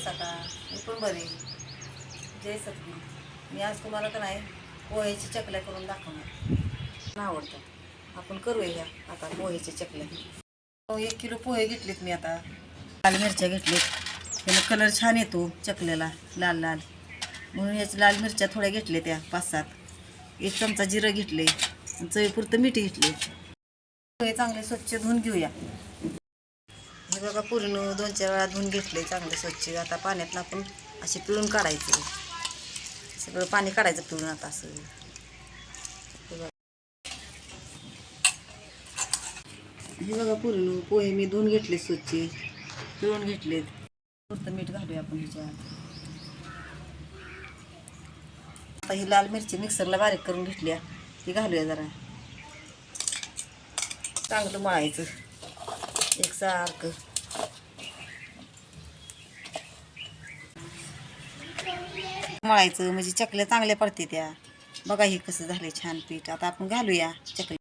आहेस आता. मी पण बरे. जय सद्गुरू मी आज तुम्हाला का नाही पोह्याची चकल्या करून दाखवणार. आवडतात. आपण करूया ह्या. आता पोह्याच्या चकल्या. हो, एक किलो पोहे घेतलेत मी आता. लाल मिरच्या घेतलेत. त्याला कलर छान येतो चकल्याला. लाल लाल. म्हणून याच्या लाल मिरच्या थोड्या घेतल्या त्या पाच सात एक चमचा जिरं घेतले चवीपुरतं मीठ घेतले पोहे चांगले स्वच्छ धुवून घेऊया. हे बघा पूर्ण दोन चार वेळा धुवून घेतले चांगले स्वच्छ. आता पाण्यात आपण असे पिळून काढायचे. सगळं पाणी काढायचं पिळून आता असं. हे बघा. हे बघा पूर्ण पोहे मी धुवून घेतले स्वच्छ. पिळून घेतलेत. फक्त मीठ घालूया आपण ह्याच्यात. आता ही लाल मिरची मिक्सरला बारीक करून घेतल्या. ती घालूया जरा. चांगलं मळायचं. एक सारखं. मळायचं म्हणजे चकल्या चांगल्या पडते त्या. बघा हे कसं झालंय छान पीठ. आता आपण घालूया चकल्या.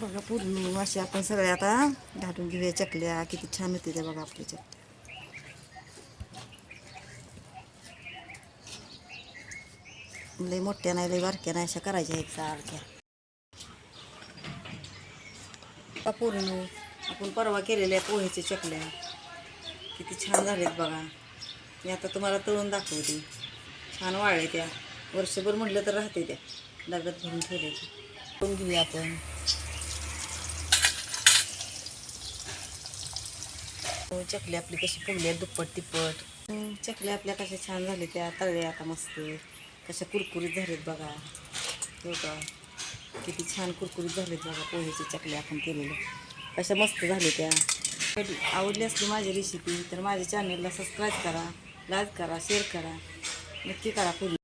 बघा पूर्ण असे आपण सगळ्या आता घालून घेऊया चकल्या. किती छान होते त्या बघा आपल्या चकल्या. लय मोठ्या नाही लय बारक्या नाही अशा करायच्या एक सारख्या. आता पूर्ण आपण परवा केलेल्या पोह्याच्या चकल्या. किती छान झालेत बघा. मी आता तुम्हाला तळून दाखवते. छान वाळले त्या. वर्षभर म्हटलं तर राहते त्या. डब्यात भरून ठेवले तळून घेऊया आपण. हो, चकली आपली कशी फुगल्या दुप्पट तिप्पट. हम्म, चकल्या आपल्या कशा छान झाल्या त्या. तळल्या आता मस्त. कशा कुरकुरीत झालेत बघा. हो का? किती छान कुरकुरीत झालेत बघा पोहेचे चकल्या आपण केलेले. कशा मस्त झाले त्या. आवडली असली माझी रेसिपी तर माझ्या चॅनलला सबस्क्राईब करा लाईक करा शेअर करा. नक्की करा पूर्ण